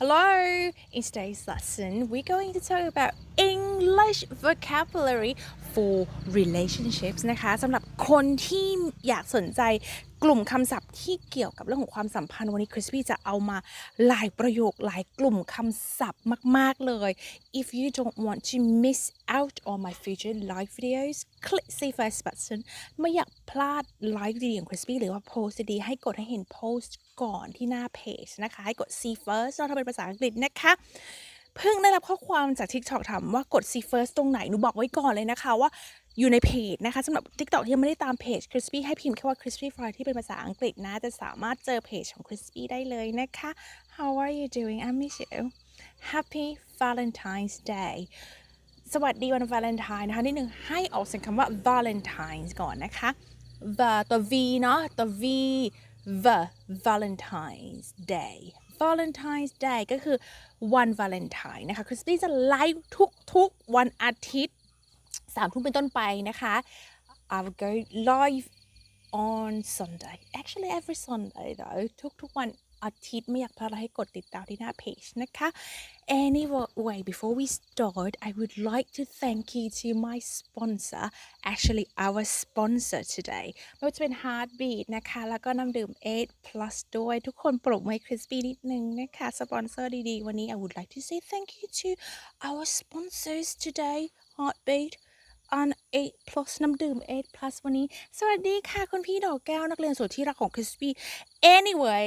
Hello! In today's lesson, we're going to talk about English vocabulary for relationships นะคะสำหรับคนที่อยากสนใจกลุ่มคำศัพท์ที่เกี่ยวกับเรื่องของความสัมพันธ์วันนี้คริสปี้จะเอามาหลายประโยคหลายกลุ่มคำศัพท์มาก ๆ เลย If you don't want to miss out on my future live videos click see first button ไม่อยากพลาดไลฟ์ดีของคริสปี้หรือว่าโพสต์ดีให้กดให้เห็นโพสต์ก่อนที่หน้าเพจนะคะ ให้กด see first เราทำเป็นภาษาอังกฤษนะคะ เพิ่งได้รับข้อความจาก TikTok ถามว่ากด see first ตรงไหน หนูบอกไว้ก่อนเลยนะคะว่าอยู่ในเพจนะคะสำหรับ TikTok ที่ยังไม่ได้ตามเพจ Crispy ให้พิมพ์แค่ว่า Crispy Fry ที่เป็นภาษาอังกฤษนะ จะสามารถเจอเพจของ Crispy ได้เลยนะคะ How are you doing I miss you Happy Valentine's Day สวัสดีวันวาเลนไทน์นะคะนิดนึงให้ออกเสียงคำว่า Valentine's ก่อนนะคะ the ตัว V เนาะตัว V the Valentine's Day Valentine's Day ก็คือวันวาเลนไทน์นะคะคริสตี้จะไลฟ์ทุกๆ วันอาทิตย์สามทุ่มเป็นต้นไปนะคะ I will go live on Sunday actually every Sunday though ทุกๆวัน อาทิตย์ไม่อยากพลาดให้กดติดตามที่หน้าเพจนะคะ Anyway before we start I would like to thank you to my sponsor actually our sponsor today ไม่ว่าจะเป็น Heartbeat นะคะ แล้วก็น้ำดื่ม 8 plus ด้วย ทุกคนปรบมือให้คริสปี้นิดนึงนะคะ สปอนเซอร์ดีๆ วันนี้ I would like to say thank you to our sponsors today Heartbeat on 8 plus น้ำดื่ม 8 plus วันนี้ สวัสดีค่ะ คุณพี่ดอกแก้วนักเรียนสุดที่รักของคริสปี้ anyway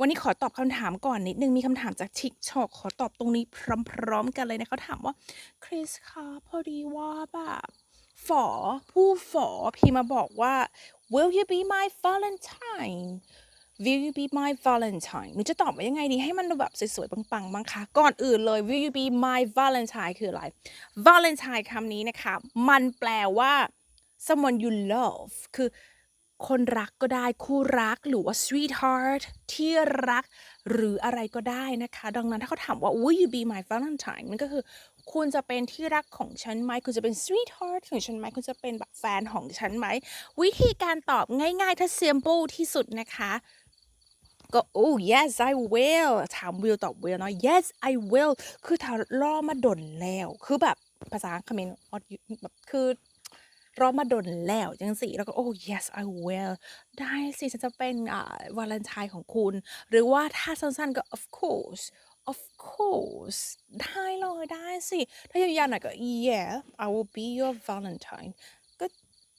วันนี้ขอตอบคำถามก่อนนิดนึงมีคำถามจาก TikTok ขอตอบตรงนี้พร้อมๆกันเลยนะเขาถามว่าคริสคะพอดีว่าแบบฝอผู้ฝอพี่มาบอกว่า will you be my valentine will you be my valentine หนูจะตอบว่ายังไงดีให้มันดูแบบสวยๆปังๆบ้างคะก่อนอื่นเลย will you be my valentine คืออะไร valentine คำนี้นะคะ มันแปลว่า someone you love คือ คนรักก็ได้คู่รักหรือว่า sweetheart ที่รักหรืออะไรก็ได้นะคะ ดังนั้นถ้าเขาถามว่า will you be my valentine มันก็คือ คุณจะเป็นที่รักของฉันไหม คุณจะเป็น sweetheart ของฉันไหม คุณจะเป็นแบบแฟนของฉันไหม วิธีการตอบง่ายๆ ถ้า simple ที่สุดนะคะก็ oh yes I will ถาม will ตอบ will เนาะ yes I will คือถ้ารอมาดนแล้ว คือแบบภาษาเขมรแบบคือ รอมาดนแล้วจังสิแล้วก็ oh yes I will ได้สิฉันจะเป็นอ่าวาเลนไทน์ของคุณ หรือว่าถ้าสั้นๆก็ of course of course ได้เลยได้สิ ถ้ายาวๆหน่อยก็ yeah I will be your valentine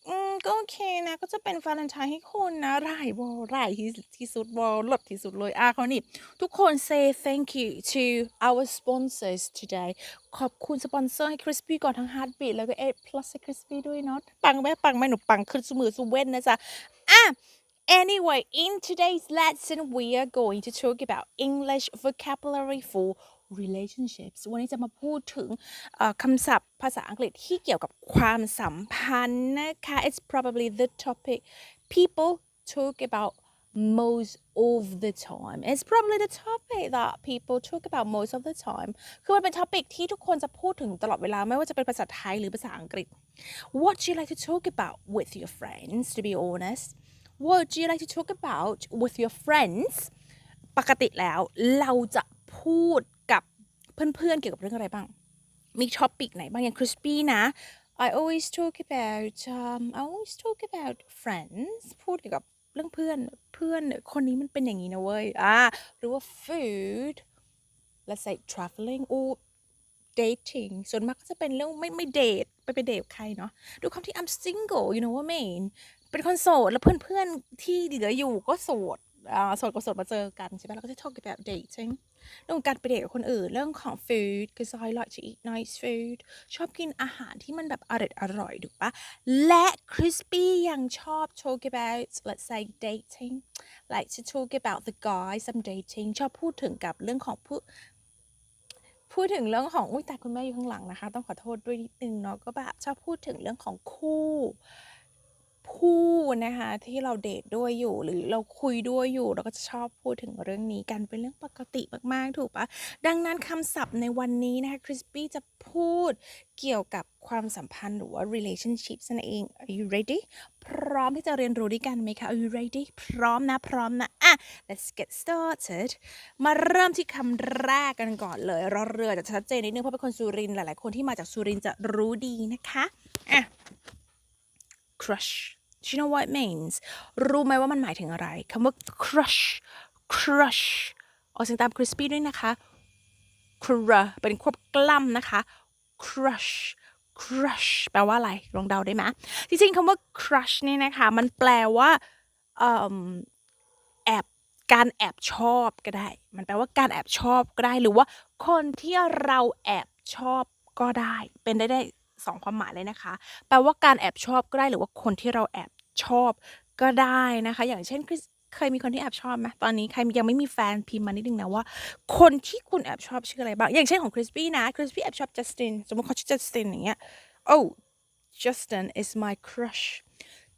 อืมก็โอเคนะ ก็จะเป็นวาเลนไทน์ให้คุณนะร่ายบอร่ายที่ที่สุดบอลดที่สุดเลยอะเขานี่ ทุกคน say thank you to our sponsors today ขอบคุณสปอนเซอร์ให้ Crispy ก่อนทั้ง Heartbeat แล้วก็8 plus ให้ Crispy ด้วยเนาะปังไหมปังไหมหนูปังขึ้นสมือสเว้นนะจ๊ะอะ Anyway, in today's lesson, we are going to talk about English vocabulary for relationships วันนี้จะมาพูดถึงคำศัพท์ภาษาอังกฤษที่เกี่ยวกับความสัมพันธ์นะคะ It's probably the topic people talk about most of the time It's probably the topic that people talk about most of the time คือมันเป็น topic ที่ทุกคนจะพูดถึงตลอดเวลา ไม่ว่าจะเป็นภาษาไทยหรือภาษาอังกฤษ What do you like to talk about with your friends to be honest What do you like to talk about with your friends ปกติแล้วเราจะพูด เพื่อนๆเกี่ยวกับเรื่องอะไรบ้าง มีท็อปิกไหนบ้างอย่างคริสปี้นะ I always talk about um, I always talk about friends พูดเกี่ยวกับเรื่องเพื่อนเพื่อนคนนี้มันเป็นอย่างนี้นะเว้ยอ่าหรือว่า food let's say traveling or dating ส่วนมากก็จะเป็นเรื่องไม่ไม่เดทไปไปเดทกับใครเนาะดูคำที่ I'm single you know what I mean เป็นคนโสด แล้วเพื่อนๆที่เหลืออยู่ก็โสดอ่าโสดกับโสดมาเจอกันใช่ไหมเราก็จะ talk about dating เรื่องการไปเดทกับคนอื่น เรื่องของ food because I like to eat nice food ชอบกินอาหารที่มันแบบอร่อยอร่อยถูกปะและ crispy ยังชอบ talk about let's say dating like to talk about the guys I'm dating ชอบพูดถึงกับเรื่องของผู้พูดถึงเรื่องของอุ้ยแต่คุณแม่อยู่ข้างหลังนะคะ ต้องขอโทษด้วยนิดนึงเนาะก็แบบชอบพูดถึงเรื่องของคู่ ผู้นะคะที่เราเดทด้วยอยู่หรือเราคุยด้วยอยู่เราก็จะชอบพูดถึงเรื่องนี้กันเป็นเรื่องปกติมากๆถูกปะดังนั้นคำศัพท์ในวันนี้นะคะคริสปี้จะพูดเกี่ยวกับความสัมพันธ์หรือว่า relationship นั่นเอง Are you ready พร้อมที่จะเรียนรู้ด้วยกันไหมคะ Are you ready พร้อมนะ พร้อมนะ อะ let's get started มาเริ่มที่คำแรกกันก่อนเลยรอเรือจะชัดเจนนิดนึงเพราะเป็นคนสุรินทร์หลายๆ คนที่มาจากสุรินทร์จะรู้ดีนะคะ อะ crush do you know what it means รู้ไหมว่ามันหมายถึงอะไรคำว่า crush crush ออกเสียงตาม crispy ด้วยนะคะ cr เป็นควบกล้ำนะคะ crush crush แปลว่าอะไร ลองเดาได้ไหมจริงๆคำว่า crush เนี่ยนะคะ มันแปลว่าอแอบการแอบชอบก็ได้ มันแปลว่าการแอบชอบก็ได้ หรือว่าคนที่เราแอบชอบก็ได้ เป็นได้ได้ สองความหมายเลยนะคะ แปลว่าการแอบชอบก็ได้หรือว่าคนที่เราแอบชอบก็ได้นะคะ อย่างเช่นคริสเคยมีคนที่แอบชอบไหมตอนนี้ใครยังไม่มีแฟนพิมพ์มานิดนึงนะว่า คนที่คุณแอบชอบชื่ออะไรบ้าง อย่างเช่นของคริสปี้นะคริสปี้แอบชอบจัสตินสมมติเขาชื่อจัสตินอย่างเงี้ย oh Justin is my crush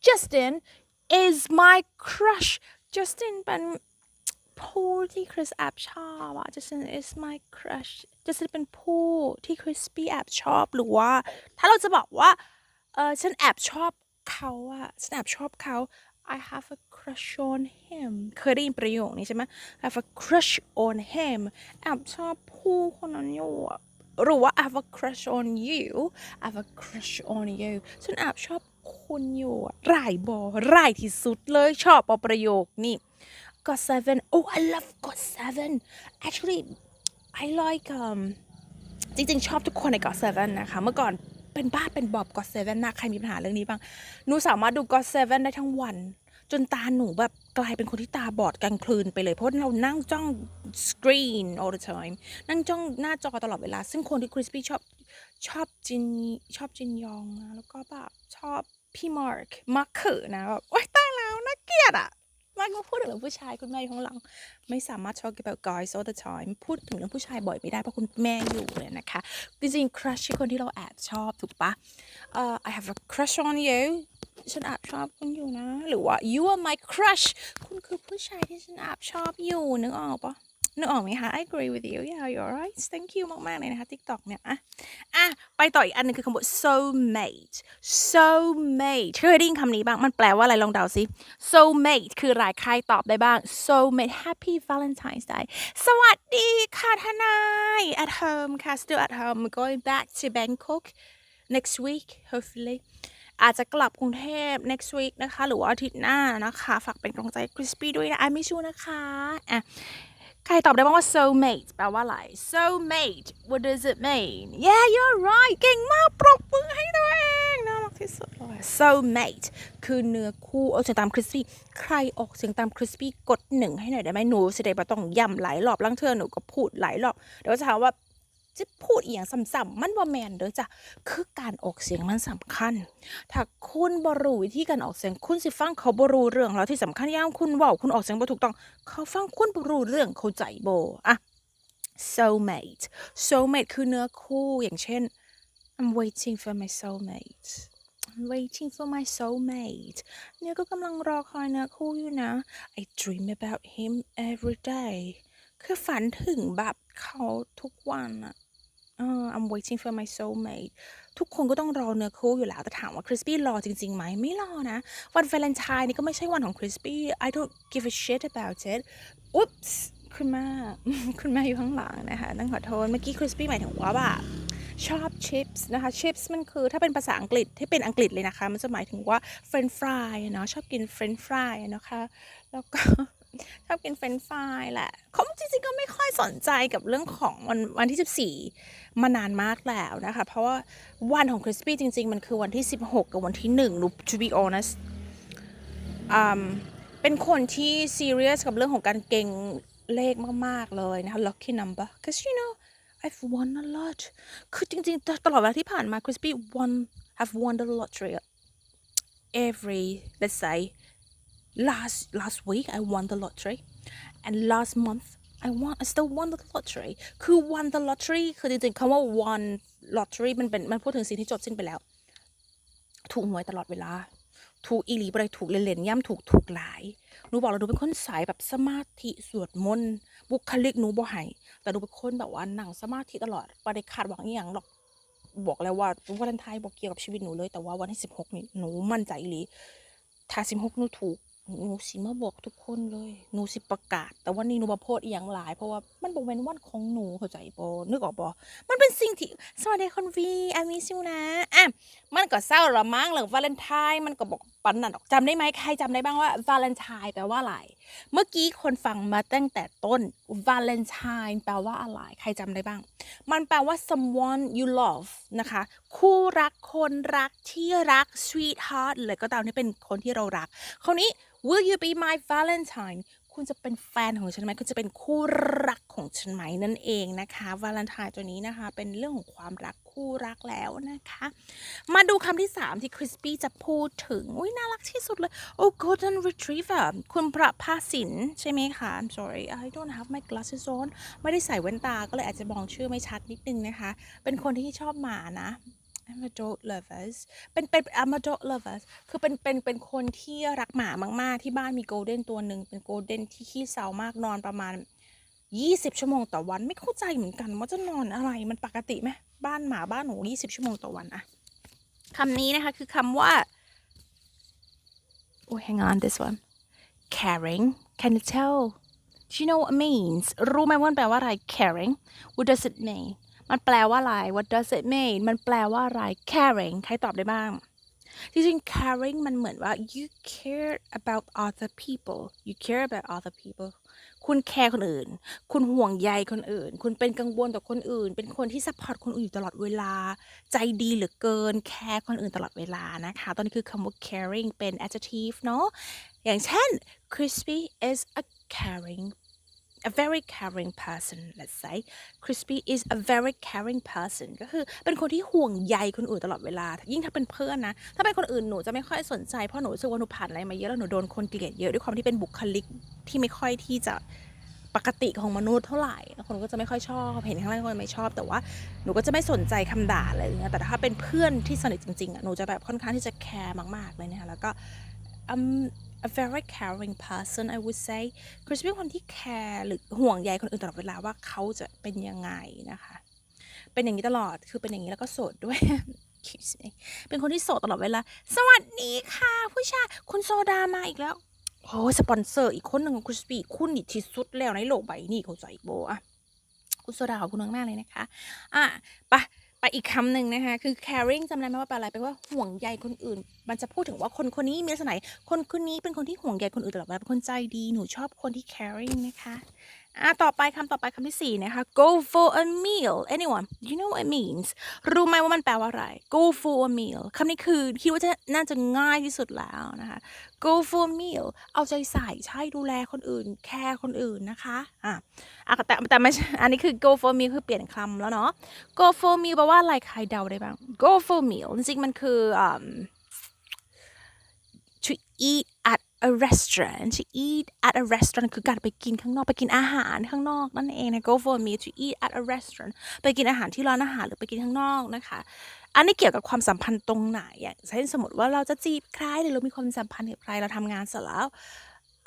Justin is my crush Justin เป็นผู้ที่คริสแอบชอบอะ Justin is my crush Justin เป็นผู้ที่คริสปี้แอบชอบหรือว่า ถ้าเราจะบอกว่าเออฉันแอบชอบเขาอะฉันแอบชอบเขา I have a crush on him เคยได้ยินประโยคนี้ใช่ไหม I have a crush on him แอบชอบผู้คนนั้นอยู่หรือว่า I have a crush on you I have a crush on you ฉันแอบชอบคุณอยู่รายบอร่ายที่สุดเลยชอบประโยคนี้ God seven oh I love God seven actually I like um จริงๆ ชอบทุกคนใน God Seven นะคะ เมื่อก่อนเป็นบ้าเป็นบอบ God Seven มากใครมีปัญหาเรื่องนี้บ้าง หนูสามารถดู God Seven ได้ทั้งวัน จนตาหนูแบบกลายเป็นคนที่ตาบอดกลางคืนไปเลย เพราะเรานั่งจ้อง screen all the time นั่งจ้องหน้าจอตลอดเวลา ซึ่งคนที่คริสปี้ชอบชอบจินชอบจินยองนะแล้วก็แบบชอบพี่มาร์คมาร์คเขอนะแบบโอ๊ยตายแล้วน่าเกลียดอะ มาก็พูดถึงเรื่องผู้ชายคุณแม่อยู่ข้างหลัง ไม่สามารถ talk about guys all the time พูดถึงเรื่องผู้ชายบ่อยไม่ได้เพราะคุณแม่อยู่เลยนะคะ จริงๆ crush คือคนที่เราแอบชอบถูกปะ uh, I have a crush on you ฉันแอบชอบคุณอยู่นะ หรือว่า you are my crush คุณคือผู้ชายที่ฉันแอบชอบอยู่นึกออกปะ นึกออกไหมคะ I agree with you yeah you're right thank you มาก ๆ เลยนะคะ TikTok เนี่ยอะอะไปต่ออีกอันหนึงคือคำว่า soulmate soulmate เคยได้ยินคำนี้บ้าง มันแปลว่าอะไรลองเดาสิ soulmate คือรายใครตอบได้บ้าง soulmate happy valentine's day สวัสดีค่ะทนาย at home ค่ะ still at home going back to Bangkok next week hopefully อาจจะกลับกรุงเทพ next week นะคะ หรือว่าอาทิตย์หน้านะคะ ฝากเป็นกำลังใจคริสปี้ด้วยนะไอไม่ชูนะคะอะ ใครตอบได้บ้างว่า soulmate แปลว่าอะไร soulmate what does it mean yeah you're right เก่งมาก ปรบมือให้ตัวเองน่ารักที่สุดเลย soulmate คือเนื้อคู่เอาเสียงตามคริสปี้ ใครออกเสียงตามคริสปี้กดหนึ่งให้หน่อยได้ไหมหนูเสิได้ปต้องย้ำหลายรอบลังเทือหนูก็พูดหลายรอบ เดี๋ยวจะถามว่า จะพูดอีย่างซ้ำๆมันว่าแมนเด้อจ้ะคือการออกเสียงมันสำคัญ ถ้าคุณบรู้วิธีการออกเสียงคุณสิฟังเขาบรู้เรื่องแล้วที่สำคัญย่ามคุณว่าคุณออกเสียงบ่ถูกต้อง เขาฟังคุณบรู้เรื่องเข้าใจโบอะ soulmate soulmate คือเนื้อคู่อย่างเช่น I'm waiting for my soulmate I'm waiting for my soulmate เนี่ยก็กำลังรอคอยเนื้อคู่อยู่นะ I dream about him every day คือฝันถึงแบบเขาทุกวันอะเออ I'm waiting for my soulmate ทุกคนก็ต้องรอเนื้อคู่อยู่แล้ว แต่ถามว่าคริสปี้รอจริงๆไหม ไม่รอนะ วันวาเลนไทน์นี่ก็ไม่ใช่วันของคริสปี้ I don't give a shit about it อุ๊ปส์คุณแม่คุณแม่อยู่ข้างหลังนะคะต้องขอโทษ เมื่อกี้คริสปี้หมายถึงว่าแบบชอบชิปส์นะคะชิปส์มันคือถ้าเป็นภาษาอังกฤษที่เป็นอังกฤษเลยนะคะ มันจะหมายถึงว่าเฟรนฟรายเนาะชอบกินเฟรนฟรายนะคะ แล้วก็ ชอบกินเฟรนฟรายแหละเขาจริงๆก็ไม่ค่อยสนใจกับเรื่องของวันวันที่ 14 มานานมากแล้วนะคะ เพราะว่าวันของคริสปี้จริง ๆ มันคือวันที่ 16 กับวันที่1หนู to be honest อืมเป็นคนที่ serious กับเรื่องของการเก่งเลขมาก ๆ เลยนะคะ lucky number cause you know I've won a lot คือจริง ๆ ตลอดเวลาที่ผ่านมา Crispy won have won the lottery every let's say last last week I won the lottery and last month I won I still won the lottery คือ won the lottery คือจริงๆคำว่า won lottery มันเป็นมันพูดถึงสิ่งที่จบสิ้นไปแล้ว ถูกหวยตลอดเวลา ถูกอีหลีได้ถูกเล่นๆย่ำถูกถูกหลายหนูบอกแล้วหนูเป็นคนสายแบบสมาธิสวดมนต์บุคลิกหนูบ่ให้แต่หนูเป็นคนแบบว่านั่งสมาธิตลอดบ่ได้คาดหวังอหย่างหรอกบอกแล้วว่าวันไทน์บอกเกี่ยวกับชีวิตหนูเลยแต่ว่าวันที่สิบหกนี่หนูมั่นใจอีหลีถ้าสิบหกหนูถูก หนูสิมาบอกทุกคนเลย หนูสิประกาศ แต่วันนี้หนูมาโพสต์อหย่างหลาย เพราะว่ามันบอกเป็นวันของหนูเข้าใจปอนึกออกปอมันเป็นสิ่งที่สวัสดีคนวีอามิซิวนะอะมันก็เศร้าละมั้งเรื่องวาเลนไทน์มันก็บอกปันนั่นออกจำได้ไหมใครจำได้บ้างว่าวาเลนไทน์แปลว่าอะไร เมื่อกี้คนฟังมาตั้งแต่ต้น Valentine แปลว่าอะไร ใครจำได้บ้าง มันแปลว่า someone you love นะคะ คู่รักคนรักที่รัก sweetheart เลยก็ตามนี่เป็นคนที่เรารัก คราวนี้ will you be my valentine คุณจะเป็นแฟนของฉันไหม คุณจะเป็นคู่รัก ของฉันไหมนั่นเองนะคะวาเลนไทน์ตัวนี้นะคะ เป็นเรื่องของความรักคู่รักแล้วนะคะ มาดูคำที่ 3 ที่คริสปี้จะพูดถึง อุ้ยน่ารักที่สุดเลย oh golden retriever คุณประภาสินใช่ไหมคะ I'm sorry I don't have my glasses on ไม่ได้ใส่แว่นตาก็เลยอาจจะมองชื่อไม่ชัดนิดนึงนะคะ เป็นคนที่ชอบหมานะ I'm a dog lovers เป็นเป็น I'm a dog lovers คือเป็นเป็นเป็นคนที่รักหมามาก ๆ ที่บ้านมีโกลเด้นตัวหนึ่งเป็นโกลเด้นที่ขี้เศร้ามากนอนประมาณ 20ชั่วโมงต่อวันไม่เข้าใจเหมือนกันว่าจะนอนอะไรมันปกติไหมบ้านหมาบ้านหนู20ชั่วโมงต่อวันอะคำนี้นะคะคือคำว่า oh hang on this one caring can you tell do you know what it means รู้ไหมว่ามันแปลว่าอะไร caring what does it mean มันแปลว่าอะไร what does it mean มันแปลว่าอะไร caring ใครตอบได้บ้างจริงๆ caring มันเหมือนว่า you care about other people you care about other people คุณแคร์คนอื่น คุณห่วงใยคนอื่น คุณเป็นกังวลต่อคนอื่น เป็นคนที่ซัพพอร์ตคนอื่นอยู่ตลอดเวลา ใจดีเหลือเกิน แคร์คนอื่นตลอดเวลานะคะ ตอนนี้คือคำว่า caring เป็น adjective เนาะ อย่างเช่น crispy is a caring a very caring person let's say crispy is a very caring person ก็คือเป็นคนที่ห่วงใยคนอื่นตลอดเวลา ยิ่งถ้าเป็นเพื่อนนะ ถ้าเป็นคนอื่นหนูจะไม่ค่อยสนใจ เพราะหนูรู้สึกว่าหนูผ่านอะไรมาเยอะแล้วหนูโดนคนเกลียดเยอะด้วยความที่เป็นบุคลิกที่ไม่ค่อยที่จะปกติของมนุษย์เท่าไหร่ คนก็จะไม่ค่อยชอบ เห็นข้างล่างคนไม่ชอบ แต่ว่าหนูก็จะไม่สนใจคำด่าอะไรอย่างเงี้ย แต่ถ้าเป็นเพื่อนที่สนิทจริงๆอะ หนูจะแบบค่อนข้างที่จะแคร์มากๆเลยนะคะ แล้วก็ I'm a very caring person I would say คือจะเป็นคนที่แคร์หรือห่วงใยคนอื่นตลอดเวลาว่าเขาจะเป็นยังไงนะคะ เป็นอย่างนี้ตลอดคือเป็นอย่างนี้แล้วก็โสดด้วย Excuse me เป็นคนที่โสดตลอดเวลา สวัสดีค่ะ ผู้ชายคุณโซดามาอีกแล้วโอ้สปอนเซอร์อีกคนหนึ่งของคุณสปี้คุณนี่ที่สุดแล้วในโลกใบนี้เขาใจโบอะคุณโซดาขอบคุณมากๆเลยนะคะ อะไป ไปอีกคำหนึ่งนะคะ คือ caring จำได้ไหมว่าแปลอะไรแปลว่าห่วงใยคนอื่น มันจะพูดถึงว่าคนคนนี้มีลักษณะไหนคนคนนี้เป็นคนที่ห่วงใยคนอื่นตลอดเวลาเป็นคนใจดีหนูชอบคนที่ caring นะคะ อะต่อไปคำต่อไปคำที่สี่นะคะ go for a meal anyone you know what it means รู้ไหมว่ามันแปลว่าอะไร go for a meal คำนี้คือคิดว่าจะน่าจะง่ายที่สุดแล้วนะคะ go for a meal เอาใจใส่ใช่ดูแลคนอื่น แคร์คนอื่นนะคะอะแต่แต่ไม่ใช่อันนี้คือ go for a meal คือเปลี่ยนคำแล้วเนาะ go for a meal แปลว่าอะไรใครเดาได้บ้าง go for a meal จริงๆมันคืออ่า to eat a restaurant to eat at a restaurant คือการไปกินข้างนอกไปกินอาหารข้างนอกนั่นเองนะ go for a meal to eat at a restaurant ไปกินอาหารที่ร้านอาหารหรือไปกินข้างนอกนะคะ อันนี้เกี่ยวกับความสัมพันธ์ตรงไหนอย่างเช่นสมมติว่าเราจะจีบใครหรือเรามีความสัมพันธ์กับใครเราทำงานเสร็จแล้ว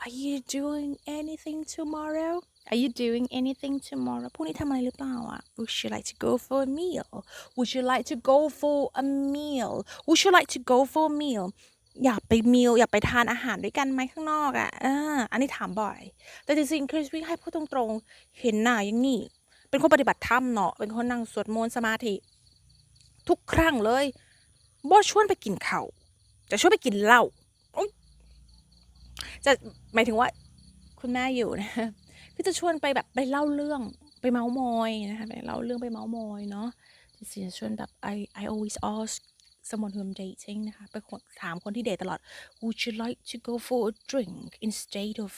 Are you doing anything tomorrow Are you doing anything tomorrow พรุ่งนี้ทำอะไรหรือเปล่าอะ Would you like to go for a meal Would you like to go for a meal Would you like to go for a meal อยากไปมิลอยากไปทานอาหารด้วยกันไหมข้างนอกอะอ่าอันนี้ถามบ่อย แต่จริงๆคริสวี่ให้พูดตรงๆ เห็นหน้าอย่างนี้เป็นคนปฏิบัติธรรมเนาะเป็นคนนั่งสวดมนต์สมาธิ ทุกครั้งเลยบ่ชวนไปกินเข้าจะชวนไปกินเหล้าจะหมายถึงว่าคุณแม่อยู่นะคือจะชวนไปแบบไปเล่าเรื่องไปเมาส์มอยนะคะไปเล่าเรื่องไปเมาส์มอยเนาะจริงๆชวนแบบ I I always ask someone who I'm dating นะคะไปคนถามคนที่เดทตลอด Would you like to go for a drink instead of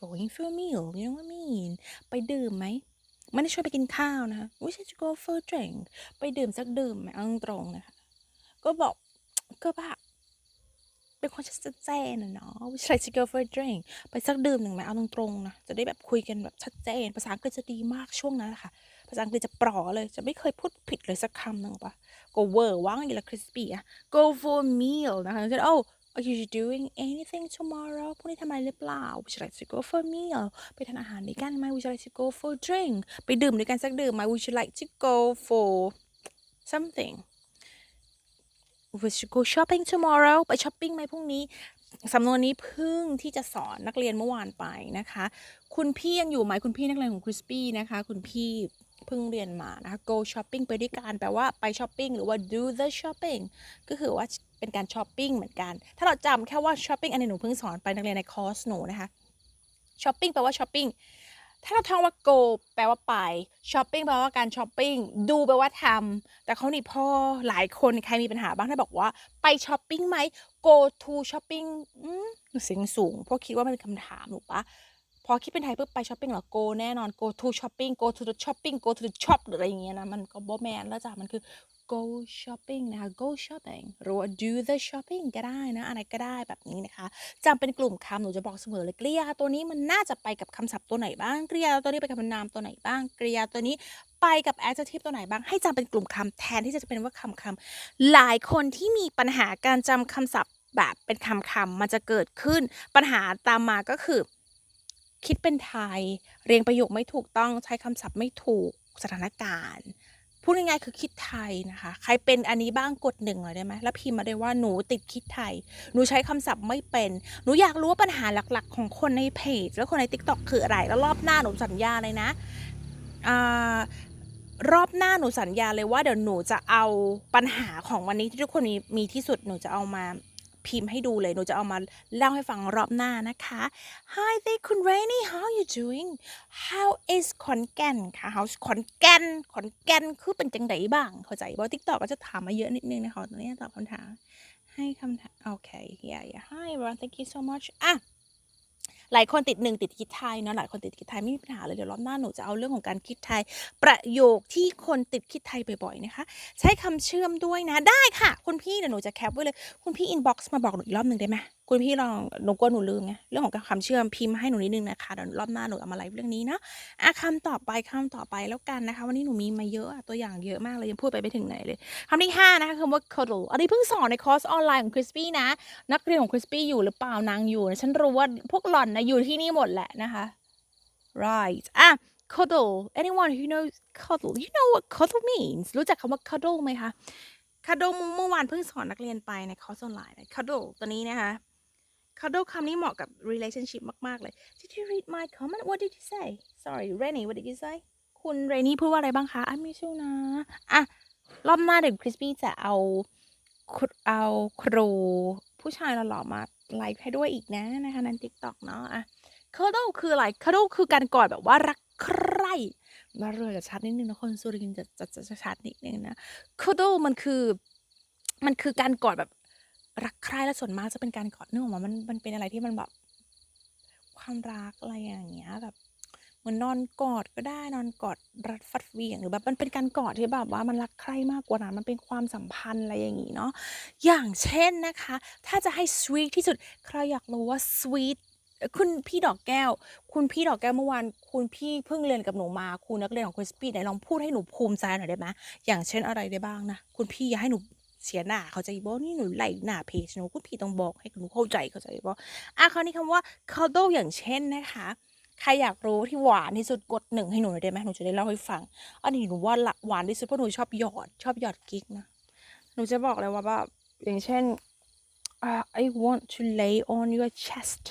going for a meal you know what I mean ไปดื่มไหมไม่ได้ชวนไปกินข้าวนะคะ Would you like to go for a drink ไปดื่มสักดื่มไหมเอาตรงๆนะคะ ก็บอกก็แบบเป็นคนชัดเจนนะเนาะ Would you like to go for a drink ไปสักดื่มหนึ่งไหมเอาตรงๆนะจะได้แบบคุยกันแบบชัดเจน ภาษาอังกฤษจะดีมากช่วงนั้นแหละค่ะ ภาษาอังกฤษจะปลอเลย จะไม่เคยพูดผิดเลยสักคำหนึ่งปะก็เวอร์ว่างอยู่ละคริสปี้อะ go for a meal นะคะเช่น oh Are you doing anything tomorrow พรุ่งนี้ทำอะไรหรือเปล่า Would you like to go for meal ไปทานอาหารด้วยกันไหม Would you like to go for drink ไปดื่มด้วยกันสักดื่มไหม Would you like to go for something Would you go shopping tomorrow ไปช้อปปิ้งไหมพรุ่งนี้สำนวนนี้เพิ่งที่จะสอนนักเรียนเมื่อวานไปนะคะ คุณพี่ยังอยู่ไหมคุณพี่นักเรียนของคริสปี้นะคะ คุณพี่ เพิ่งเรียนมานะคะ go shopping ไปด้วยกันแปลว่าไปช้อปปิ้งหรือว่า do the shopping ก็คือว่าเป็นการช้อปปิ้งเหมือนกัน ถ้าเราจำแค่ว่าช้อปปิ้งอันนี้หนูเพิ่งสอนไปนักเรียนในคอร์สหนูนะคะช้อปปิ้งแปลว่าช้อปปิ้งถ้าเราท่องว่า go แปลว่าไป shopping แปลว่าการช้อปปิ้ง do แปลว่าทำแต่เขานี่พ่อหลายคนใครมีปัญหาบ้างถ้าบอกว่าไปช้อปปิ้งไหม go to shopping อืมเสียงสูงเพราะคิดว่ามันเป็นคำถามหนูปะ พอคิดเป็นไทยปุ๊บไปช้อปปิ้งเหรอ go แน่นอน go to shopping go to the shopping go to the shop หรืออะไรอย่างเงี้ยนะ มันก็บ่แมนแล้วจ้ะ มันคือ go shopping นะคะ go shopping หรือว่า do the shopping ก็ได้นะ อะไรก็ได้แบบนี้นะคะจำเป็นกลุ่มคำหนูจะบอกเสมอเลยกริยาตัวนี้มันน่าจะไปกับคำศัพท์ตัวไหนบ้าง กริยาตัวนี้ไปกับนามตัวไหนบ้าง กริยาตัวนี้ไปกับ adjective ตัวไหนบ้าง ให้จำเป็นกลุ่มคำแทนที่จะเป็นว่าคำคำๆหลายคนที่มีปัญหาการจำคำศัพท์แบบเป็นคำคำๆมันจะเกิดขึ้น ปัญหาตามมาก็คือ คิดเป็นไทย เรียงประโยคไม่ถูกต้องใช้คำศัพท์ไม่ถูกสถานการณ์พูดง่ายๆคือคิดไทยนะคะ ใครเป็นอันนี้บ้างกดหนึ่งหน่อยได้ไหมแล้วพิมพ์มาได้ว่าหนูติดคิดไทย หนูใช้คำศัพท์ไม่เป็น หนูอยากรู้ว่าปัญหาหลักๆ ของคนในเพจ และคนใน t ิ k t o k คืออะไร แล้วรอบหน้าหนูสัญญาเลยนะอรอบหน้าหนูสัญญาเลยว่าเดี๋ยวหนูจะเอาปัญหาของวันนี้ที่ทุกคนมีมีที่สุดหนูจะเอามา พิมพ์ให้ดูเลยหนูจะเอามาเล่าให้ฟังรอบหน้านะคะ Hi there คุณ Rainy how you doing How is ขอนแก่นค่ะ How's ขอนแก่นขอนแก่นคือเป็นจังไดบ้างเข้าใจบ่ทิกตอกก็จะถามมาเยอะนิดนึงนะคะตอนนี้ตอบคำถามให้คำถามโอเค yeah yeah hi everyone thank you so much อะ หลายคนติดหนึ่งติดคิดไทยเนาะหลายคนติดคิดไทยไม่มีปัญหาเลยเดี๋ยวรอบหน้าหนูจะเอาเรื่องของการคิดไทย ประโยคที่คนติดคิดไทยบ่อยๆนะคะ ใช้คำเชื่อมด้วยนะได้ค่ะ คุณพี่เดี๋ยวหนูจะแคปไว้เลย คุณพี่อินบ็อกซ์มาบอกหนูอีกรอบหนึ่งได้ไหม คุณพี่ลองหนูกลัวหนูลืมไงเรื่องของการคำเชื่อมพิมพ์ให้หนูนิดนึงนะคะเดี๋ยวรอบหน้าหนูเอามาไลฟ์เรื่องนี้เนาะอะคำต่อไปคำต่อไปแล้วกันนะคะ วันนี้หนูมีมาเยอะตัวอย่างเยอะมากเลยยังพูดไปไม่ถึงไหนเลยคำที่ห้านะคะคำว่า cuddle อันนี้เพิ่งสอนในคอร์สออนไลน์ของ Crispy นะ นักเรียนของ Crispy อยู่หรือเปล่านางอยู่นะฉันรู้ว่าพวกหล่อนนะอยู่ที่นี่หมดแหละนะคะ right อะ cuddle anyone who knows cuddle you know what cuddle means รู้จักคำว่า cuddle ไหมคะ cuddle เมื่อวานเพิ่งสอนนักเรียนไปในคอร์สออนไลน์ cuddle ตัวนี้นะคะ cuddle คำนี้เหมาะกับ relationship มาก ๆ เลย did you read my comment what did you say sorry Rennie what did you say คุณเรนนี่พูดว่าอะไรบ้างคะอะไม่ชูนะ อะ รอบหน้าเดี๋ยวคริสปี้จะเอาครเอาครูผู้ชายหล่อๆมาไลฟ์ให้ด้วยอีกนะนะคะในทิกตอกเนาะอะ cuddle คืออะไร cuddle คือการกอดแบบว่ารักใครมาเรือจะชัดนิดนึงนะคนสุรินทร์จะจะจะชัดนิดนึงนะ cuddle มันคือ มันคือการกอดแบบ รักใคร่และส่วนมากจะเป็นการกอดเนื่องมามันมันเป็นอะไรที่มันแบบความรักอะไรอย่างเงี้ยแบบเหมือนนอนกอดก็ได้นอนกอดรัดฟัดเวียงหรือแบบมันเป็นการกอดที่แบบว่ามันรักใคร่มากกว่านั้นมันเป็นความสัมพันธ์อะไรอย่างงี้เนาะอย่างเช่นนะคะ ถ้าจะให้สวีทที่สุดใครอยากรู้ว่าสวีทคุณพี่ดอกแก้ว คุณพี่ดอกแก้วเมื่อวานคุณพี่เพิ่งเรียนกับหนูมาคุณนักเรียนของคุณสปีดไหนลองพูดให้หนูภูมิใจหน่อยได้ไหมอย่างเช่นอะไรได้บ้างนะคุณพี่อย่าให้หนู เสียหน้าเข้าใจบ่นี่หนูไหลหน้าเพจหนูคุณพี่ต้องบอกให้หนูเข้าใจเข้าใจบ่อะคราวนี้คำว่า cuddle อย่างเช่นนะคะใครอยากรู้ที่หวานที่สุดกดหนึ่งให้หนูหน่อยได้ไหมหนูจะได้เล่าให้ฟัง อันนี้หนูว่าละหวานที่สุดเพราะหนูชอบหยอดชอบหยอดกิ๊กนะ หนูจะบอกเลยว่าแบบอย่างเช่นอ่า I want to lay on your chest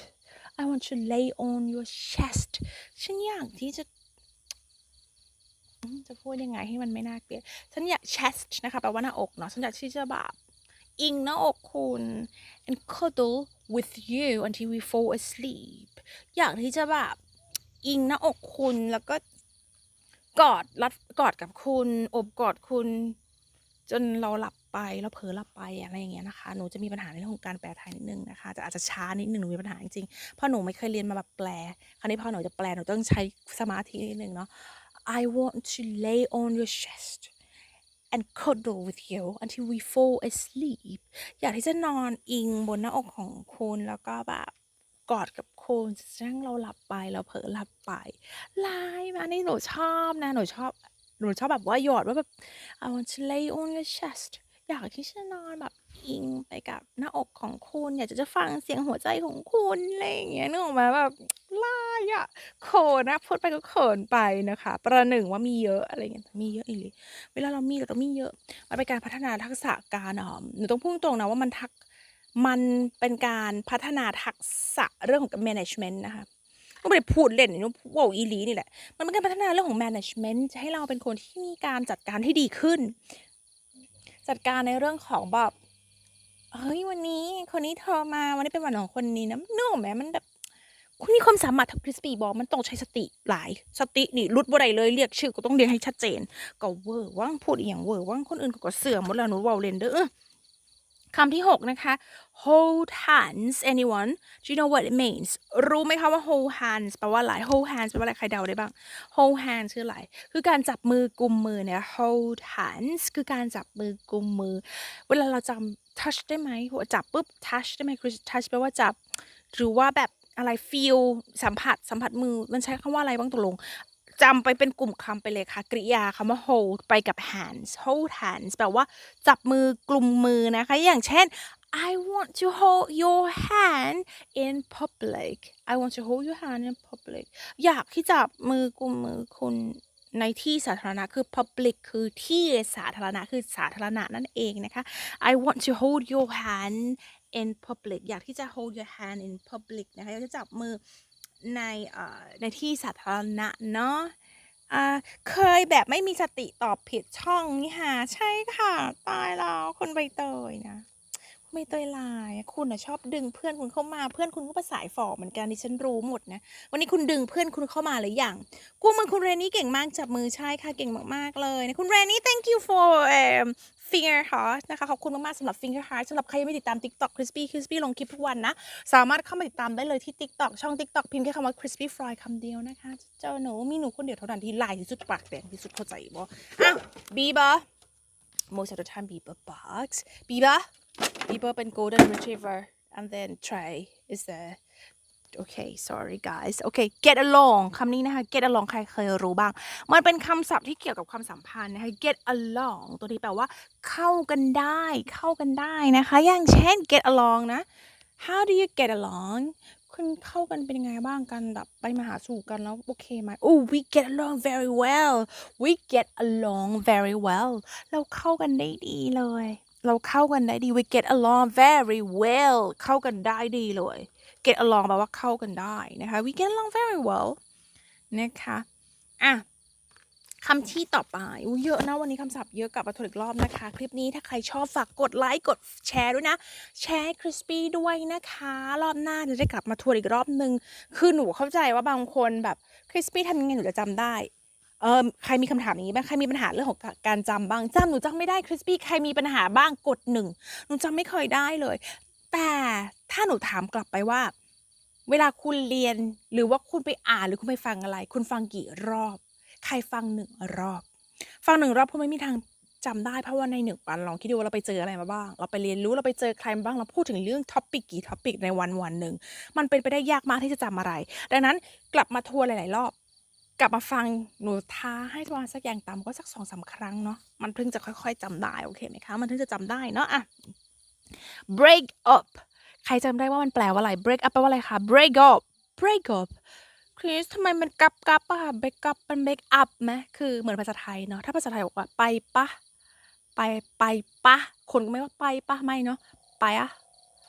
I want to lay on your chest ฉันอยากที่จะ จะพูดยังไงให้มันไม่น่าเกลียด ฉันอยาก chest นะคะแปลว่าหน้าอกเนาะ ฉันอยากที่จะแบบอิงหน้าอกคุณ and cuddle with you until we fall asleep อยากที่จะแบบอิงหน้าอกคุณแล้วก็กอดรัดกอดกับคุณอบกอดคุณ จนเราหลับไปเราเผลอหลับไปอะไรอย่างเงี้ยนะคะหนูจะมีปัญหาในเรื่องของการแปลไทยนิดนึงนะคะจะอาจจะช้านิดนึงหนูมีปัญหาจริงๆเพราะหนูไม่เคยเรียนมาแบบแปล คราวนี้พอหนูจะแปลหนูต้องใช้สมาธินิดนึงเนาะ I want to lay on your chest and cuddle with you until we fall asleep อยากที่จะนอนอิงบนหน้าอกของคุณแล้วก็แบบกอดกับคุณจนกระทั่งเราหลับไปเราเผลอหลับไปไลายมานี่หนูชอบนะ หนูชอบ หนูชอบแบบว่าหยอดว่าแบบ I want to lay on your chest อยากที่จะนอนแบบอิงไปกับหน้าอกของคุณ อยากจะจะฟังเสียงหัวใจของคุณอะไรอย่างเงี้ยนึกออกไหมแบบลายอะเขินนะพูดไปก็เขินไปนะคะ ประหนึ่งว่ามีเยอะอะไรเงี้ยมีเยอะอีหลีเวลาเรามีเราต้องมีเยอะ มันเป็นการพัฒนาทักษะการอ่อหนูต้องพูดตรงนะว่ามันทักมันเป็นการพัฒนาทักษะเรื่องของ management นะคะก็ไม่ได้พูดเล่นนี่ว่าอีลีนี่แหละ มันเป็นการพัฒนาเรื่องของ management จะให้เราเป็นคนที่มีการจัดการที่ดีขึ้น จัดการในเรื่องของแบบเฮ้ยวันนี้คนนี้โทรมาวันนี้เป็นวันของคนนี้นะนึกอแม่มันแบบคุณมีความสามารถทำคริสปี้บอกมันต้องใช้สติหลาย สตินี่รุดบ่ได้เลยเรียกชื่อก็ต้องเรียกให้ชัดเจน ก็เวอร์ว่างพูดอย่างเวอร์ว่างคนอื่นก็เสื่อมหมดแล้วหนูเวาเลนเดอร์คำที่หกนะคะ hold hands anyone do you know what it means รู้ไหมคะว่า hold hands แปลว่าอะไร hold hands แปลว่าอะไรใครเดาได้บ้าง hold hands คืออะไรคือการจับมือกุมมือเนี่ย hold hands คือการจับมือกุมมือ เวลาเราจำ touch ได้ไหมหัวจับปุ๊บ touch ได้ไหมคือ touch แปลว่าจับ หรือว่าแบบอะไร feel สัมผัสสัมผัสมือมันใช้คำว่าอะไรบ้างตกลงจำไปเป็นกลุ่มคำไปเลยค่ะ กริยาคำว่า hold ไปกับ hands hold hands แปลว่าจับมือกลุ่มมือนะคะ อย่างเช่น I want to hold your hand in public I want to hold your hand in public อยากที่จับมือกุมมือคุณในที่สาธารณะคือ public คือที่สาธารณะคือสาธารณะนั่นเองนะคะ I want to hold your hand in public อยากที่จะ hold your hand in public นะคะ อยากจะจับมือในเอ่อในที่สาธารณะเนาะเคยแบบไม่มีสติตอบผิดช่องนี่ค่ะ ใช่ค่ะ ตายแล้วคุณใบเตยนะ คุณใบเตยลาย คุณอะชอบดึงเพื่อนคุณเข้ามาเพื่อนคุณก็ภาษายฝ่อเหมือนกันดิฉันรู้หมดนะ วันนี้คุณดึงเพื่อนคุณเข้ามาหรือยังกู้มือคุณเรนนี่เก่งมากจับมือใช่ค่ะเก่งมากๆเลยนะคุณเรนนี่ thank you for um, finger heart นะคะขอบคุณมากๆสำหรับ finger heart สำหรับใครยังไม่ติดตาม TikTok crispy crispy ลงคลิปทุกวันนะ สามารถเข้ามาติดตามได้เลยที่ TikTok ช่อง TikTok พิมพ์แค่คำว่า crispy fry คำเดียวนะคะ เจอหนูมีหนูคนเดียวเท่านั้นที่ลายที่สุดปากแดงที่สุดเข้าใจบ่อะ Bieber most of the time Bieber barks Bieber Bieber เป็น golden retriever and then Trey is there okay sorry guys okay get along คำนี้นะคะ get along ใครเคยรู้บ้าง มันเป็นคำศัพท์ที่เกี่ยวกับความสัมพันธ์นะคะ get along ตัวนี้แปลว่า เข้ากันได้ เข้ากันได้นะคะ อย่างเช่น get along นะ how do you get along คุณเข้ากันเป็นยังไงบ้างกันแบบไปมาหาสู่กันแล้วโอเคไหม oh we get along very well we get along very well เราเข้ากันได้ดีเลย เราเข้ากันได้ดี we get along very well เข้ากันได้ดีเลย get along แปลว่าเข้ากันได้นะคะ we get along very well นะคะอะคำที่ต่อไปอุ๊ยเยอะนะวันนี้คำศัพท์เยอะกลับมาทวนอีกรอบนะคะ คลิปนี้ถ้าใครชอบฝากกดไลค์กดแชร์ด้วยนะ แชร์ให้คริสปี้ด้วยนะคะ รอบหน้าจะได้กลับมาทวนอีกรอบนึง คือหนูเข้าใจว่าบางคนแบบคริสปี้ทำยังไงหนูจะจำได้ เออใครมีคำถามอย่างนี้บ้างใครมีปัญหาเรื่องของการจำบ้างจำหนูจำไม่ได้คริสปี้ใครมีปัญหาบ้างกดหนึ่งหนูจำไม่เคยได้เลย แต่ถ้าหนูถามกลับไปว่า เวลาคุณเรียนหรือว่าคุณไปอ่านหรือคุณไปฟังอะไร คุณฟังกี่รอบ ใครฟังหนึ่งรอบ ฟังหนึ่งรอบคุณไม่มีทางจำได้เพราะว่าในหนึ่งวันลองคิดดูว่าเราไปเจออะไรมาบ้าง เราไปเรียนรู้เราไปเจอใครมาบ้าง เราพูดถึงเรื่องท็อปิกกี่ท็อปิกในวันวันหนึ่ง มันเป็นไปได้ยากมากที่จะจำอะไร ดังนั้นกลับมาทัวนหลาย ๆ รอบ กลับมาฟังหนูท้าให้ประมาณสักอย่างต่ำก็สักสองสามครั้งเนาะมันถึงจะค่อยๆจำได้โอเคไหมคะมันถึงจะจำได้เนาะอะ break up ใครจำได้ว่ามันแปลว่าอะไร break up แปลว่าอะไรคะ break up break up คริสทำไมมันกับกับอะค่ะ break up มัน break up ไหมคือเหมือนภาษาไทยเนาะถ้าภาษาไทยบอกว่าไปปะไปไปปะคนก็ไม่ว่าไปปะไม่เนาะไปอะ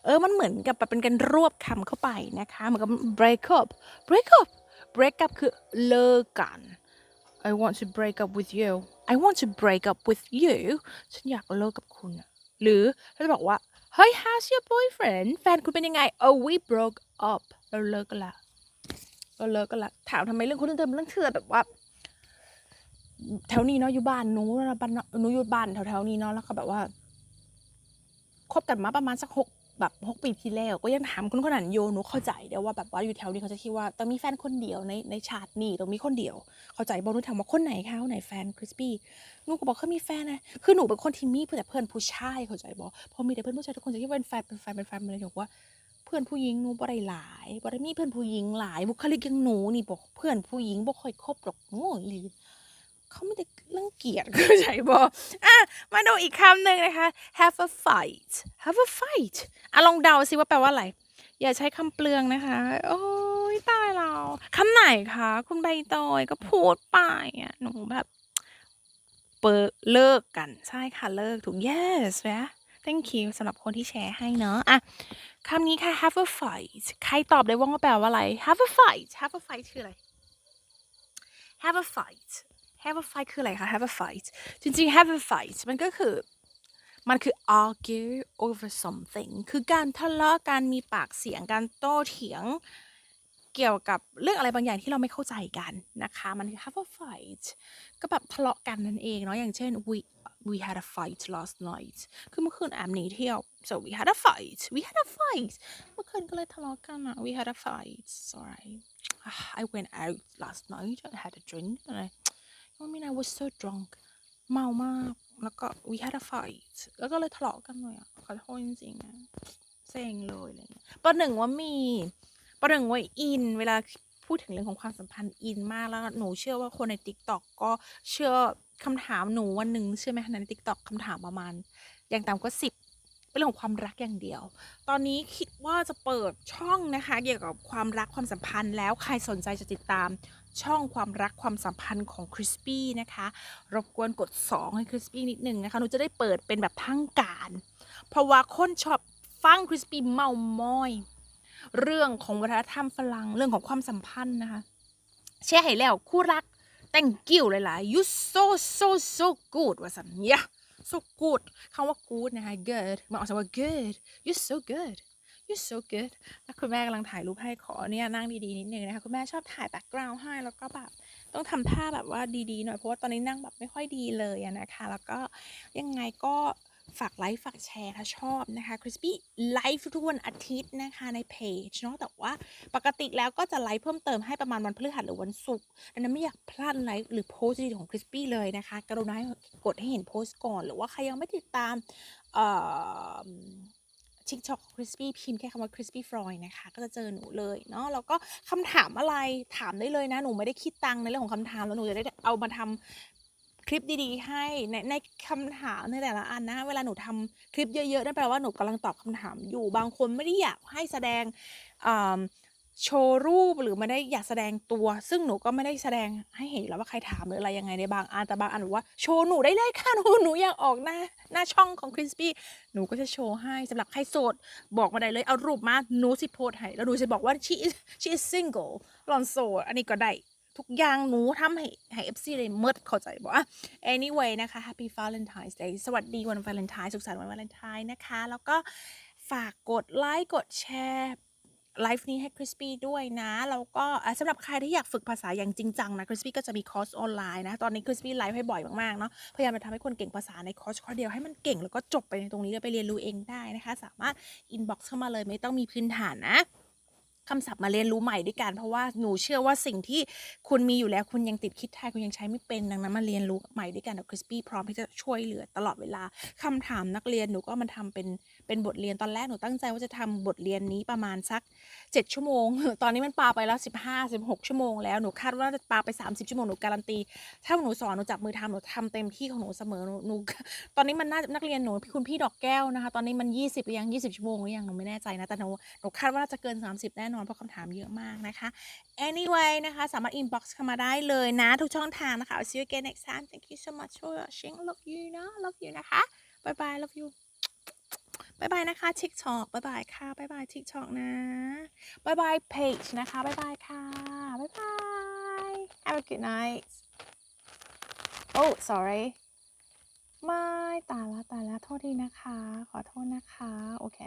เออมันเหมือนกับแบบเป็นการรวบคำเข้าไปนะคะเหมือนกับ break up break up break up คือเลิกกัน I want to break up with you I want to break up with you ฉันอยากเลิกกับคุณอะหรือถ้าจะบอกว่า เฮ้ย how's your boyfriend แฟนคุณเป็นยังไง oh we broke up เราเลิกกันละเราเลิกกันละถามทำไมเรื่องคนเดิมเรื่องเถื่อแบบว่า แถวนี้เนาะอยู่บ้านหนูนะบ้านหนูอยู่บ้านแถวๆนี้เนาะแล้วก็แบบว่าคบกันมาประมาณสักหก แบบหกปีที่แล้วก็ยังถามคนคนนั้นโยหนูเข้าใจเดี๋ยวว่าแบบว่าอยู่แถวนี้เขาจะคิดว่าต้องมีแฟนคนเดียวในในชาตินี้ต้องมีคนเดียว เข้าใจบอกหนูถามว่าคนไหนคะคนไหนแฟนคริสปี้หนูก็บอกเขามีแฟนนะคือหนูเป็นคนที่มีแต่เพื่อนผู้ชายเข้าใจบอกพอมีแต่เพื่อนผู้ชายทุกคนจะคิดว่าเป็นแฟนเป็นแฟนเป็นแฟนเลยบอกว่าเพื่อนผู้หญิงหนูบ่ได้หลายบ่ได้มีเพื่อนผู้หญิงหลายบุคลิกอยังหนูนี่บอกเพื่อนผู้หญิงบ่ค่อยคบหรอกโง่อีหลี เขาไม่ได้รังเกียจเข้าใจบออะ มาดูอีกคำหนึ่งนะคะ have a fight have a fight อะลองเดาสิว่าแปลว่าอะไร อย่าใช้คำเปลืองนะคะ โอ้ยตายเราคำไหนคะ คุณใบตยก็พูดไปอะหนูแบบเปิดเลิกกัน ใช่ค่ะ เลิกถูก yes นะ thank you สำหรับคนที่แชร์ให้เนอะอะคำนี้ค่ะ have a fight ใครตอบได้ว่าแปลว่าอะไร have a fight have a fight คืออะไร have a fight have a fight คืออะไรคะ have a fight จริงๆ have a fight มันก็คือ มันคือ argue over something คือการทะเลาะการมีปากเสียงการโต้เถียงเกี่ยวกับเรื่องอะไรบางอย่างที่เราไม่เข้าใจกันนะคะ มันคือ have a fight ก็แบบทะเลาะกันนั่นเองเนาะอย่างเช่น we we had a fight last night คือเมื่อคืนแอมหนีเที่ยว so we had a fight we had a fight เมื่อคืนก็เลยทะเลาะกันอะ we had a fight sorry I went out last night I had a drink and I I mean I was so drunk เมามาก แล้วก็ we had a fight แล้วก็เลยทะเลาะกันเลยอะ ขอโทษจริงๆนะเซ็งเลยอะไรเงี้ยประหนึ่งว่ามีประหนึ่งว่าอิน เวลาพูดถึงเรื่องของความสัมพันธ์อินมาก แล้วหนูเชื่อว่าคนใน t ิ k t o k ก็เชื่อคำถามหนูวันหนึ่งเชื่อไหมคะใน t ิ k t o k คำถามประมาณ อย่างต่ำก็สิบเป็นเรื่องของความรักอย่างเดียว ตอนนี้คิดว่าจะเปิดช่องนะคะ เกี่ยวกับความรักความสัมพันธ์แล้วใครสนใจจะติดตาม ช่องความรักความสัมพันธ์ของคริสปี้นะคะ รบกวนกด 2 ให้คริสปี้นิดนึงนะคะหนูจะได้เปิดเป็นแบบทางการ เพราะว่าคนชอบฟังคริสปี้เมามอย เรื่องของวัฒนธรรมฝรั่งเรื่องของความสัมพันธ์นะคะแช่ให้แล้วคู่รัก thank you หลายๆ you so so so good ว่าสัญญา so good คำว่า good นะคะ good มันออกเสียงว่า good you so good you so good แล้วคุณแม่กำลังถ่ายรูปให้ขอเนี่ยนั่งดีๆนิดนึงนะคะคุณแม่ชอบถ่ายแบ็กกราวด์ให้แล้วก็แบบต้องทำท่าแบบว่าดีๆหน่อยเพราะว่าตอนนี้นั่งแบบไม่ค่อยดีเลยนะคะ แล้วก็ยังไงก็ฝากไลค์ฝากแชร์ถ้าชอบนะคะ Crispy ไลฟ์ทุกวันอาทิตย์นะคะในเพจเนาะแต่ว่าปกติแล้วก็จะไลฟ์เพิ่มเติมให้ประมาณวันพฤหัสหรือวันศุกร์ดังนั้นไม่อยากพลาดไลฟ์หรือโพสต์ดีๆของ Crispy เลยนะคะกรุณาให้กดให้เห็นโพสต์ก่อน หรือว่าใครยังไม่ติดตามเอ่อ ทิกช็อกคริสปี้พิมพ์แค่คำว่าคริสปี้ฟรอยนะคะ ก็จะเจอหนูเลยเนาะแล้วก็คำถามอะไรถามได้เลยนะ หนูไม่ได้คิดตังในเรื่องของคำถามแล้วหนูจะได้เอามาทำคลิปดีๆ ให้ในในคำถามในแต่ละอันนะ เวลาหนูทำคลิปเยอะๆนั่นแปลว่าหนูกำลังตอบคำถามอยู่ บางคนไม่ได้อยากให้แสดงอ่า โชว์รูปหรือไม่ได้อยากแสดงตัว ซึ่งหนูก็ไม่ได้แสดงให้เห็นอยู่แล้วว่าใครถามหรืออะไรยังไงในบางอันแต่บางอันหนูว่าโชว์หนูได้เลยค่ะหนูหนูอยากออกหน้าหน้าช่องของ Crispy หนูก็จะโชว์ให้สำหรับใครโสด บอกมาได้เลยเอารูปมาหนูสิโพสให้แล้วหนูจะบอกว่า she is she is single หลอนโสดอันนี้ก็ได้ทุกอย่างหนูทำให้ให้ FC เลยเมิดเข้าใจบอกอะ anyway นะคะ happy Valentine's Day สวัสดีวันวาเลนไทน์สุขสันต์วันวาเลนไทน์นะคะ แล้วก็ฝากกดไลค์กดแชร์ ไลฟ์นี้ให้คริสปี้ด้วยนะแล้วก็สำหรับใครที่อยากฝึกภาษาอย่างจริงจังนะคริสปี้ก็จะมีคอร์สออนไลน์นะ ตอนนี้คริสปี้ไลฟ์ให้บ่อยมากๆเนาะพยายามจะทำให้คนเก่งภาษาในคอร์สข้อเดียวให้มันเก่งแล้วก็จบไปในตรงนี้แล้วไปเรียนรู้เองได้นะคะ สามารถอินบ็อกซ์เข้ามาเลยไม่ต้องมีพื้นฐานนะ คำศัพท์มาเรียนรู้ใหม่ด้วยกันเพราะว่าหนูเชื่อว่าสิ่งที่คุณมีอยู่แล้วคุณยังติดคิดไทยคุณยังใช้ไม่เป็นดังนั้นมาเรียนรู้ใหม่ด้วยกันกับคริสปี้พร้อมที่จะช่วยเหลือตลอดเวลาคำถามนักเรียนหนูก็มาทำเป็นเป็นบทเรียนตอนแรกหนูตั้งใจว่าจะทำบทเรียนนี้ประมาณสัก 7 ชั่วโมง ตอนนี้มันปาไปแล้ว 15 16 ชั่วโมงแล้วหนูคาดว่าจะปาไป 30 ชั่วโมงหนูการันตีถ้าหนูสอนหนูจับมือทำหนูทำเต็มที่ของหนูเสมอหนูหนูตอนนี้มันน่านักเรียนหนูคุณพี่ดอกแก้วนะคะ ตอนนี้มัน 20หรือยัง 20 ชั่วโมงหรือยังหนูไม่แน่ใจนะแต่หนูหนูคาดว่าจะเกิน 30 แน่นอนเพราะคำถามเยอะมากนะคะ anyway นะคะ สามารถ inbox เข้ามาได้เลยนะ ทุกช่องทางนะคะ I'll see you again next time thank you so much for watching love you นะ love you นะคะ bye bye love you บายบายนะคะ TikTok บายบายค่ะบายบาย TikTok นะบายบาย page นะคะบายบายค่ะบายบาย have a good night oh sorry ไม่ตายละตายละโทษทีนะคะ ขอโทษนะคะ โอเค